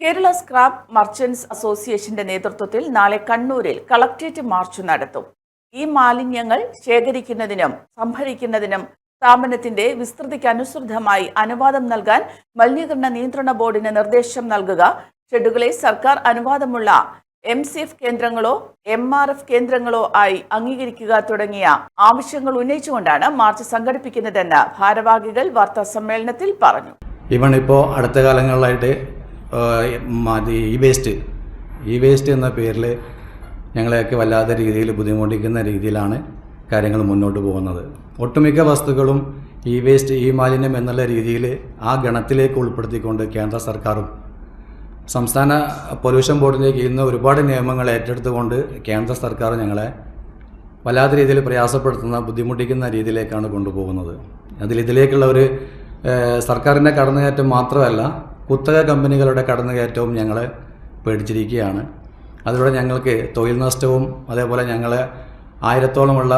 Kerala scrap merchants അസോസിയേഷന്റെ നേതൃത്വത്തിൽ നാളെ കണ്ണൂരിൽ കളക്ട്രേറ്റ് മാർച്ച് നടത്തും. ഈ മാലിന്യങ്ങൾ ശേഖരിക്കുന്നതിനും സംഭരിക്കുന്നതിനും സ്ഥാപനത്തിന്റെ വിസ്തൃതിക്ക് അനുസൃതമായി അനുവാദം നൽകാൻ മലിനീകരണ നിയന്ത്രണ ബോർഡിന് നിർദ്ദേശം നൽകുക. ഷെഡുകളെ സർക്കാർ അനുവാദമുള്ള എം സി എഫ് കേന്ദ്രങ്ങളോ എം ആർ എഫ് കേന്ദ്രങ്ങളോ ആയി അംഗീകരിക്കുക തുടങ്ങിയ ആവശ്യങ്ങൾ ഉന്നയിച്ചുകൊണ്ടാണ് മാർച്ച് സംഘടിപ്പിക്കുന്നതെന്ന് ഭാരവാഹികൾ വാർത്താ സമ്മേളനത്തിൽ പറഞ്ഞു. ഇവണിപ്പോ അടുത്ത കാലങ്ങളിലായിട്ട് ഈ വേസ്റ്റ്. ഈ വേസ്റ്റ് എന്ന പേരിൽ ഞങ്ങളെയൊക്കെ വല്ലാത്ത രീതിയിൽ ബുദ്ധിമുട്ടിക്കുന്ന രീതിയിലാണ് കാര്യങ്ങൾ മുന്നോട്ട് പോകുന്നത്. ഒട്ടുമിക്ക വസ്തുക്കളും ഈ വേസ്റ്റ് ഈ മാലിന്യം എന്നുള്ള രീതിയിൽ ആ ഗണത്തിലേക്ക് ഉൾപ്പെടുത്തിക്കൊണ്ട് കേന്ദ്ര സർക്കാരും സംസ്ഥാന പൊല്യൂഷൻ ബോർഡിലേക്ക് ഇന്ന് ഒരുപാട് നിയമങ്ങൾ ഏറ്റെടുത്തുകൊണ്ട് കേന്ദ്ര സർക്കാർ ഞങ്ങളെ വല്ലാത്ത രീതിയിൽ പ്രയാസപ്പെടുത്തുന്ന ബുദ്ധിമുട്ടിക്കുന്ന രീതിയിലേക്കാണ് കൊണ്ടുപോകുന്നത്. അതിൽ ഇതിലേക്കുള്ള ഒരു സർക്കാരിന്റെ കടന്നുകയറ്റം മാത്രമല്ല കുത്തക കമ്പനികളുടെ കടന്നുകയറ്റവും ഞങ്ങൾ പേടിച്ചിരിക്കുകയാണ്. അതിലൂടെ ഞങ്ങൾക്ക് തൊഴിൽ നഷ്ടവും അതേപോലെ ഞങ്ങളെ ആയിരത്തോളമുള്ള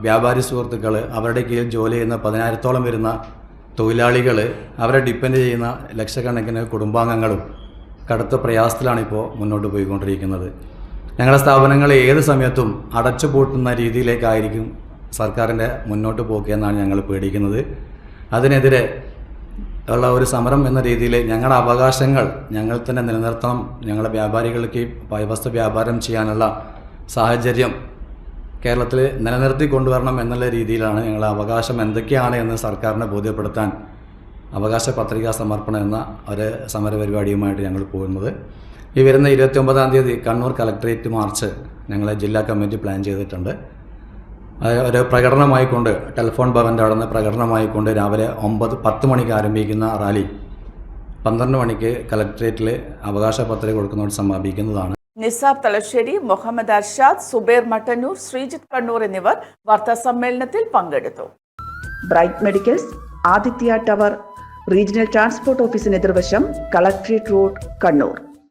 വ്യാപാരി സുഹൃത്തുക്കൾ അവരുടെ കീഴിൽ ജോലി ചെയ്യുന്ന പതിനായിരത്തോളം വരുന്ന തൊഴിലാളികൾ അവരെ ഡിപ്പെൻഡ് ചെയ്യുന്ന ലക്ഷക്കണക്കിന് കുടുംബാംഗങ്ങളും കടുത്ത പ്രയാസത്തിലാണിപ്പോൾ മുന്നോട്ട് പോയിക്കൊണ്ടിരിക്കുന്നത്. ഞങ്ങളുടെ സ്ഥാപനങ്ങൾ ഏത് സമയത്തും അടച്ചു പൂട്ടുന്ന രീതിയിലേക്കായിരിക്കും സർക്കാരിന്റെ മുന്നോട്ട് പോക്കിയെന്നാണ് ഞങ്ങൾ പേടിക്കുന്നത്. അതിനെതിരെ ഉള്ള ഒരു സമരം എന്ന രീതിയിൽ ഞങ്ങളുടെ അവകാശങ്ങൾ ഞങ്ങൾ തന്നെ നിലനിർത്തണം ഞങ്ങളുടെ വ്യാപാരികൾക്ക് വസ്തു വ്യാപാരം ചെയ്യാനുള്ള സാഹചര്യം കേരളത്തിൽ നിലനിർത്തി കൊണ്ടുവരണം എന്നുള്ള രീതിയിലാണ് ഞങ്ങളുടെ അവകാശം എന്തൊക്കെയാണ് എന്ന് സർക്കാരിനെ ബോധ്യപ്പെടുത്താൻ അവകാശ പത്രികാ സമർപ്പണം എന്ന ഒരു സമരപരിപാടിയുമായിട്ട് ഞങ്ങൾ പോകുന്നത്. ഈ വരുന്ന ഇരുപത്തി ഒമ്പതാം തീയതി കണ്ണൂർ കളക്ടറേറ്റ് മാർച്ച് ഞങ്ങളെ ജില്ലാ കമ്മിറ്റി പ്ലാൻ ചെയ്തിട്ടുണ്ട്. ഒരു പ്രകടനമായിക്കൊണ്ട് ടെലിഫോൺ ഭവന്റെ അവിടെ നിന്ന് പ്രകടനമായിക്കൊണ്ട് രാവിലെ ഒമ്പത് പത്ത് മണിക്ക് ആരംഭിക്കുന്ന റാലി പന്ത്രണ്ട് മണിക്ക് കളക്ടറേറ്റിൽ അവകാശ പത്രിക കൊടുക്കുന്നതോട് സമാപിക്കുന്നതാണ്. നിസാർ തലശ്ശേരി മുഹമ്മദ് അർഷാദ് സുബേർ മട്ടന്നൂർ ശ്രീജിത്ത് കണ്ണൂർ എന്നിവർ വാർത്താ സമ്മേളനത്തിൽ പങ്കെടുത്തു. Bright medicals Aditya tower regional transport ഓഫീസിന് എതിർവശം കളക്ട്രേറ്റ് റോഡ് കണ്ണൂർ.